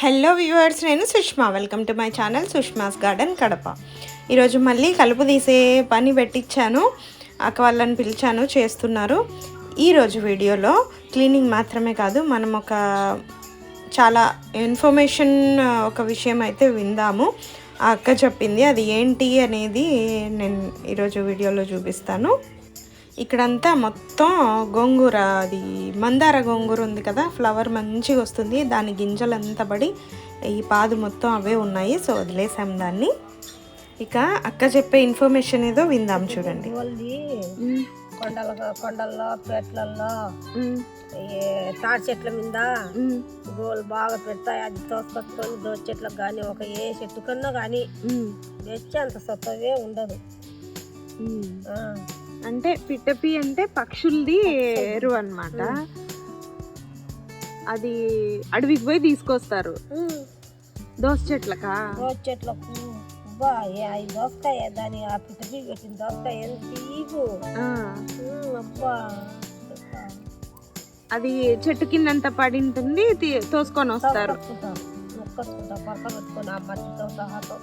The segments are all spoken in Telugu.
హలో వ్యూవర్స్ నేను Sushma. Welcome to my channel Sushma's garden Kadapa ఈరోజు మళ్ళీ కలుపు తీసే పని పెట్టించాను అక్క వాళ్ళని పిలిచాను చేస్తున్నారు. ఈరోజు వీడియోలో క్లీనింగ్ మాత్రమే కాదు మనం ఒక చాలా ఇన్ఫర్మేషన్ ఒక విషయం అయితే విందాము. ఆ అక్క చెప్పింది అది ఏంటి అనేది నేను ఈరోజు వీడియోలో చూపిస్తాను. ఇక్కడంతా మొత్తం గోంగూర అది మందార గోంగూర ఉంది కదా ఫ్లవర్ మంచిగా వస్తుంది. దాని గింజలంతా పడి ఈ పాదు మొత్తం అవే ఉన్నాయి. సో వదిలేసాం దాన్ని. ఇక అక్క చెప్పే ఇన్ఫర్మేషన్ ఏదో విందాం చూడండి. వాళ్ళది కొండల కొండల్లో పేట్లల్లో తాడి చెట్ల మీద గోలు బాగా పెడతాయి. అది తోసుకొచ్చుకొని దోశ చెట్లకు కానీ ఒక ఏ చెట్టు కన్నా కానీ తెచ్చి అంత సొత్తవే ఉండదు. ఆ, అంటే పిట్టపి అంటే పక్షులది ఎరువు అనమాట అది అడవికి పోయి తీసుకొస్తారు. దోస చెట్లకా? దోశ చెట్లకు దోసకాయ దాని ఆ పిట్టపి పెట్టిన దోసకాయ అబ్బా. అది చెట్టు కిందంత పడి ఉంటుంది తోసుకొని వస్తారు. మొక్కొచ్చుకుంటాం పరక పెట్టుకొని ఆ మట్టితో సహాతో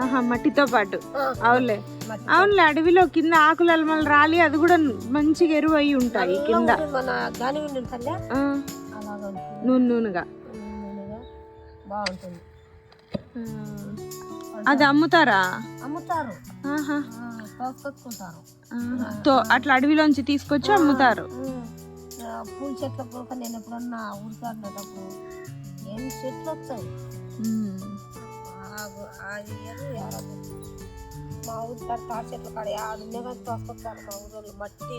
ఆహా మట్టితో పాటు. అవునులే. అవునులే అడవిలో కింద ఆకులు అలమలు రాలి అది కూడా మంచిగా ఎరువు అయి ఉంటాయి కింద. నూనె నూనెగా. బాగుంటుంది. అది అమ్ముతారా? అమ్ముతారు. తో అట్లా అడవిలోంచి తీసుకొచ్చి అమ్ముతారు. పూల చెట్ల నేను ఎప్పుడన్నా ఉడకాడినప్పుడు ఏం చెట్లు. ఆ- అది ఏడదు. మా ఊరి కాడ తాటి చెట్ల కాడ ఆడునే కానీ తోసుకొస్తారు మా ఊరోళ్ళు మట్టి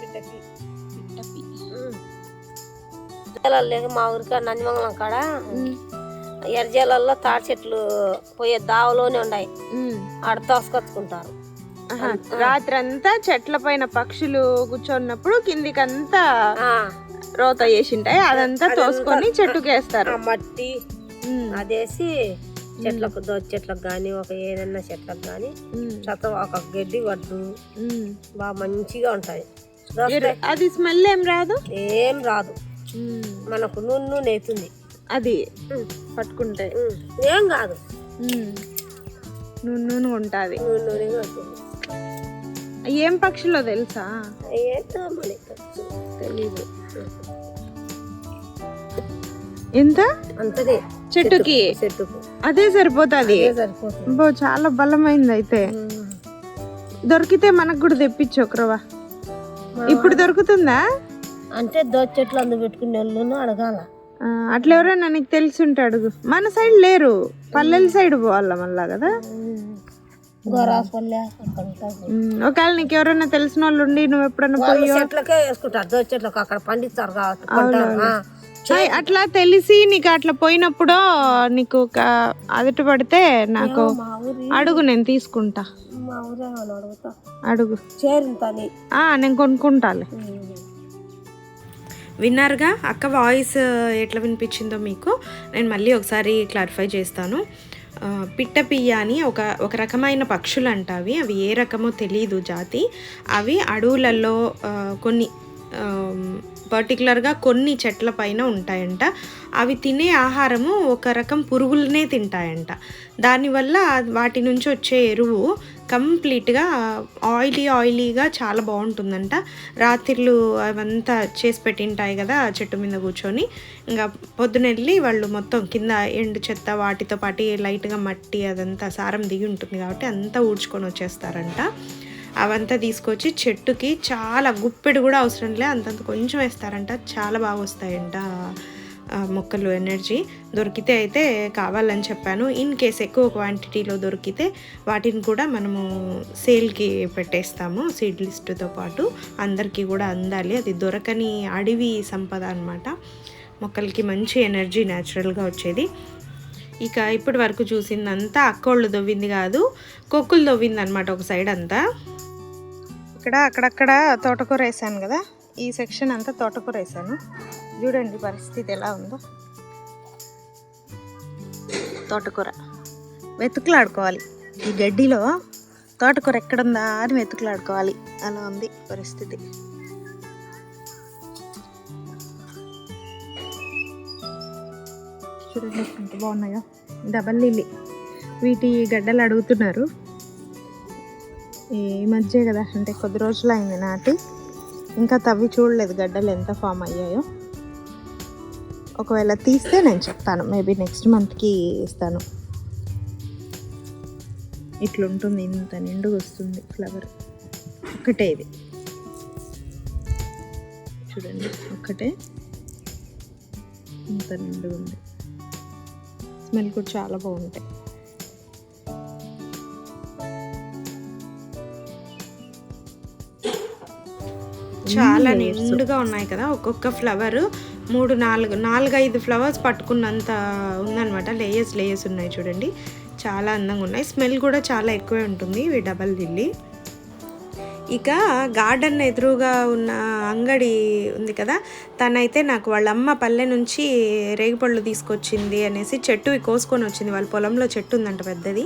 పిట్టపి. లేక మా ఊరికాడ నందిమంగళం కాడ ఉమ్. ఎర్రజాలల్లో తాటి చెట్లు పోయే దావలోనే ఉన్నాయి. ఆడ తోసుకొచ్చుకుంటారు ఆహా. రాత్రంతా చెట్ల పైన పక్షులు కూర్చున్నప్పుడు కిందికంతా ఆ, రోత వేసింటాయి అదంతా తోసుకొని చెట్టుకేస్తారు మట్టి. అదేసి చెట్లకు దోచ చెట్లకు కానీ ఒక ఏదన్నా చెట్లకు కానీ. చెత్త ఒక గడ్డి వడ్డు. బాగా మంచిగా ఉంటాయి. అది స్మెల్ ఏం రాదు? ఏం రాదు. మనకు నూనె నూనె అవుతుంది. అది పట్టుకుంటే. ఏం కాదు. నూనె నూనె ఉంటుంది. నూనె నూనెగా ఉంటుంది ఏం పక్షులో తెలుసు. తెలీదు. ఎంత? అంతదే. చెట్టుకి? అదే సరిపోతుంది. బో చాలా బలమైంది అయితే. దొరికితే మనకు కూడా తెప్పించు ఒకరవా ఇప్పుడు దొరుకుతుందా? అంటే దోచ చెట్లు అందు పెట్టుకునే వాళ్ళు అడగాల. అట్లా ఎవరైనా నీకు తెలిసి ఉంటే అడుగు. మన సైడ్ లేరు. పల్లెల సైడ్ పోవాలా మళ్ళా కదా? ఒకవేళ నీకు ఎవరైనా తెలిసిన వాళ్ళు ఉండి నువ్వు ఎప్పుడైనా పోయి చెట్లకే వేసుకుంటారు. దోచ చెట్లకు అక్కడ పండిస్తారు కాబట్టి అట్లా తెలిసి నీకు అట్లా పోయినప్పుడు నీకు ఒక అదుట పడితే నాకు అడుగు నేను తీసుకుంటా. అడుగు. నేను కొనుక్కుంటాలే. విన్నారుగా? అక్క వాయిస్ ఎట్లా వినిపించిందో మీకు? నేను మళ్ళీ ఒకసారి క్లారిఫై చేస్తాను. ఆ, పిట్టపియ్య అని ఒక ఒక రకమైన పక్షులు అంట అవి. అవి ఏ రకమో తెలియదు జాతి. అవి అడవులలో కొన్ని పర్టికులర్గా కొన్ని చెట్ల పైన ఉంటాయంట. అవి తినే ఆహారము ఒక రకం పురుగులనే తింటాయంట. దానివల్ల వాటి నుంచి వచ్చే ఎరువు కంప్లీట్గా ఆయిలీ ఆయిలీగా చాలా బాగుంటుందంట. రాత్రిలు అవంతా చేసి పెట్టింటాయి కదా ఆ చెట్టు మీద కూర్చొని. ఇంకా పొద్దునెళ్ళి వాళ్ళు మొత్తం కింద ఎండు చెత్త వాటితో పాటు లైట్గా మట్టి అదంతా సారం దిగి ఉంటుంది కాబట్టి అంతా ఊడ్చుకొని వచ్చేస్తారంట. అవంతా తీసుకొచ్చి చెట్టుకి చాలా గుప్పెడు కూడా అవసరం లే అంతంత కొంచెం వేస్తారంట చాలా బాగా వస్తాయంట మొక్కలు ఎనర్జీ. దొరికితే అయితే కావాలని చెప్పాను. ఇన్ కేస్ ఎక్కువ క్వాంటిటీలో దొరికితే వాటిని కూడా మనము సేల్కి పెట్టేస్తాము సీడ్ లిస్టుతో పాటు. అందరికీ కూడా అందాలి. అది దొరకని అడవి సంపద అనమాట మొక్కలకి మంచి ఎనర్జీ న్యాచురల్గా వచ్చేది. ఇక ఇప్పటి వరకు చూసిందంతా అక్కోళ్ళు దొవ్వింది కాదు కొక్కులు దొవ్వింది అనమాట ఒక సైడ్ అంతా. ఇక్కడ అక్కడక్కడ తోటకూర వేసాను కదా. ఈ సెక్షన్ అంతా తోటకూర వేసాను. చూడండి పరిస్థితి ఎలా ఉందో. తోటకూర. వెతుకులాడుకోవాలి. ఈ గడ్డిలో తోటకూర ఎక్కడుందా అని వెతుకులాడుకోవాలి. అలా ఉంది పరిస్థితి. చూడండి ఎంత బాగున్నాయో. Double lily. వీటి గడ్డలు అడుగుతున్నారు. ఈ మధ్య కదా అంటే కొద్ది రోజులు అయింది నాటి. ఇంకా తవ్వి చూడలేదు గడ్డలు ఎంత ఫామ్ అయ్యాయో. ఒకవేళ తీస్తే నేను చెప్తాను మేబీ నెక్స్ట్ మంత్కి ఇస్తాను. ఇట్లుంటుంది ఇంత నిండుగా వస్తుంది ఫ్లవర్ ఒకటే ఇది. చూడండి ఒక్కటే ఇంత నిండుగా ఉంది. స్మెల్ కూడా చాలా బాగుంటాయి. చాలా నిండుగా ఉన్నాయి కదా ఒక్కొక్క ఫ్లవర్ మూడు నాలుగు నాలుగైదు ఫ్లవర్స్ పట్టుకున్నంత ఉందన్నమాట. లేయర్స్ లేయర్స్ ఉన్నాయి చూడండి. చాలా అందంగా ఉన్నాయి. స్మెల్ కూడా చాలా ఎక్కువే ఉంటుంది ఇవి డబల్ లిల్లీ ఇక గార్డెన్ ఎదురుగా ఉన్న అంగడి ఉంది కదా తనైతే నాకు వాళ్ళ అమ్మ పల్లె నుంచి రేగిపళ్ళు తీసుకొచ్చింది అనేసి చెట్టు కోసుకొని వచ్చింది. వాళ్ళ పొలంలో చెట్టు ఉందంట పెద్దది.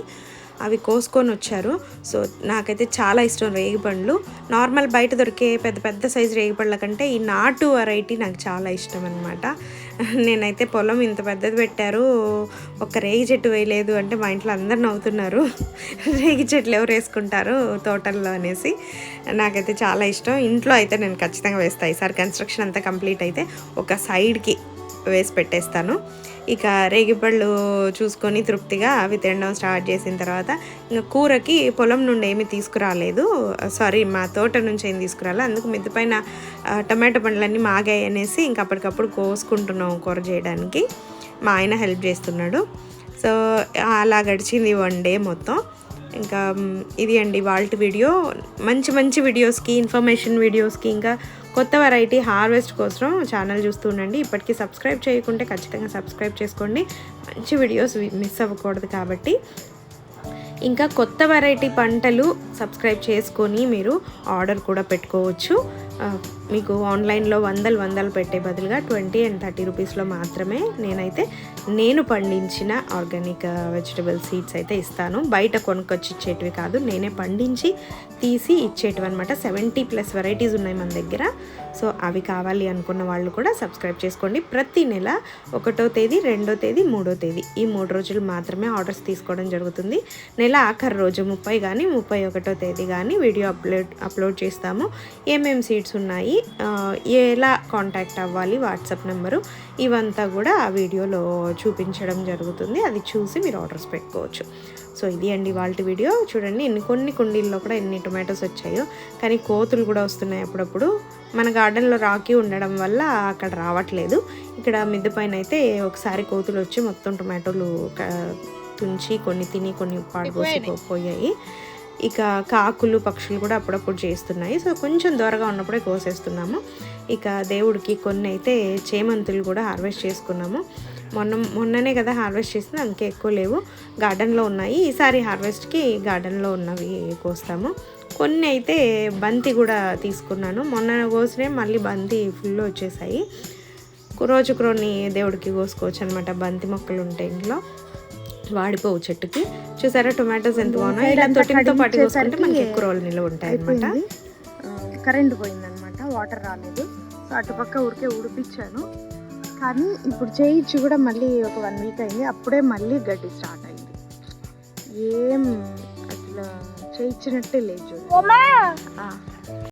అవి కోసుకొని వచ్చారు. సో నాకైతే చాలా ఇష్టం రేగిపండ్లు నార్మల్ బయట దొరికే పెద్ద పెద్ద సైజు రేగిపండ్ల కంటే ఈ నాటు వెరైటీ నాకు చాలా ఇష్టం అనమాట నేనైతే పొలం ఇంత పెద్దది పెట్టారు. ఒక రేగి చెట్టు వేయలేదు అంటే మా ఇంట్లో అందరు నవ్వుతున్నారు. రేగి చెట్లు ఎవరు వేసుకుంటారు తోటల్లో అనేసి. నాకైతే చాలా ఇష్టం. ఇంట్లో అయితే నేను ఖచ్చితంగా వేస్తాను ఈసారి కన్స్ట్రక్షన్ అంతా కంప్లీట్ అయితే ఒక సైడ్కి వేసి పెట్టేస్తాను. ఇక రేగిపళ్ళు చూసుకొని తృప్తిగా అవి తినడం స్టార్ట్ చేసిన తర్వాత ఇంకా కూరకి పొలం నుండి ఏమీ తీసుకురాలేదు. సారీ మా తోట నుంచి ఏం తీసుకురాలేదు అందుకు మిద్ది పైన టమాటో పండ్లన్నీ మాగాయి అనేసి ఇంక అప్పటికప్పుడు కోసుకుంటున్నాం కూర చేయడానికి. మా ఆయన హెల్ప్ చేస్తున్నాడు. సో అలా గడిచింది వన్ డే మొత్తం. ఇంకా ఇది అండి వాళ్ళ వీడియో. మంచి మంచి వీడియోస్కి ఇన్ఫర్మేషన్ వీడియోస్కి ఇంకా కొత్త వెరైటీ హార్వెస్ట్ కోసం ఛానల్ చూస్తూ ఉండండి. ఇప్పటికీ సబ్స్క్రైబ్ చేయకుంటే ఖచ్చితంగా సబ్స్క్రైబ్ చేసుకోండి. మంచి వీడియోస్ మిస్ అవ్వకూడదు కాబట్టి. ఇంకా కొత్త వెరైటీ పంటలు సబ్స్క్రైబ్ చేసుకొని మీరు ఆర్డర్ కూడా పెట్టుకోవచ్చు. మీకు ఆన్లైన్లో వందలు వందలు పెట్టే బదులుగా ట్వంటీ అండ్ థర్టీ రూపీస్లో మాత్రమే నేనైతే నేను పండించిన ఆర్గానిక్ వెజిటబుల్ సీడ్స్ అయితే ఇస్తాను. బయట కొనుక్కొచ్చి ఇచ్చేటివి కాదు నేనే పండించి తీసి ఇచ్చేటివి అనమాట సెవెంటీ ప్లస్ వెరైటీస్ ఉన్నాయి మన దగ్గర. సో అవి కావాలి అనుకున్న వాళ్ళు కూడా సబ్స్క్రైబ్ చేసుకోండి. ప్రతి నెల ఒకటో తేదీ రెండో తేదీ మూడో తేదీ ఈ మూడు రోజులు మాత్రమే ఆర్డర్స్ తీసుకోవడం జరుగుతుంది. నెల ఆఖరి రోజు ముప్పై కానీ ముప్పై ఒకటో తేదీ కానీ వీడియో అప్లోడ్ అప్లోడ్ చేస్తాము. ఏమేమి సీడ్స్ సీట్స్ ఉన్నాయి. ఎలా కాంటాక్ట్ అవ్వాలి వాట్సాప్ నెంబరు? ఇవంతా కూడా ఆ వీడియోలో చూపించడం జరుగుతుంది. అది చూసి మీరు ఆర్డర్స్ పెట్టుకోవచ్చు. సో ఇది అండి వాళ్ళ వీడియో. చూడండి ఎన్ని కొన్ని కుండీల్లో కూడా ఎన్ని టొమాటోస్ వచ్చాయో. కానీ కోతులు కూడా వస్తున్నాయి అప్పుడప్పుడు. మన గార్డెన్లో రాకి ఉండడం వల్ల అక్కడ రావట్లేదు. ఇక్కడ మిద్దె పైన అయితే ఒకసారి కోతులు వచ్చి మొత్తం టొమాటోలు తుంచి కొన్ని తిని కొన్ని పాడుపోసి పోయాయి. ఇక కాకులు పక్షులు కూడా అప్పుడప్పుడు చేస్తున్నాయి. సో కొంచెం దూరగా ఉన్నప్పుడే కోసేస్తున్నాము. ఇక దేవుడికి కొన్ని అయితే చేమంతులు కూడా హార్వెస్ట్ చేసుకున్నాము. మొన్న మొన్ననే కదా హార్వెస్ట్ చేసింది అందుకే ఎక్కువ లేవు. గార్డెన్లో ఉన్నాయి. ఈసారి హార్వెస్ట్కి గార్డెన్లో ఉన్నవి కోస్తాము. కొన్ని అయితే బంతి కూడా తీసుకున్నాను. మొన్న కోసినే మళ్ళీ బంతి ఫుల్ వచ్చేసాయి. రోజుకు కొన్ని దేవుడికి కోసుకోవచ్చు అనమాట బంతి మొక్కలు ఉంటాయి ఇంట్లో. వాడిపోవు చెట్టుకి. చూసారా టొమాటోస్ ఎంత బాగున్నాయి? ఇలా తొట్టితో పాటు కోసుకుంటే మనకి ఎక్కువ రోజులు నిల్వ ఉంటాయి అనమాట కరెంట్ పోయిందనమాట వాటర్ రాలేదు. సో అటుపక్క ఊరికే ఉడిపించాను కానీ ఇప్పుడు చేయించి కూడా మళ్ళీ ఒక వన్ వీక్ అయింది. అప్పుడే మళ్ళీ గడ్డి స్టార్ట్ అయింది. ఏం అసలు చేయించినట్టే లేదు.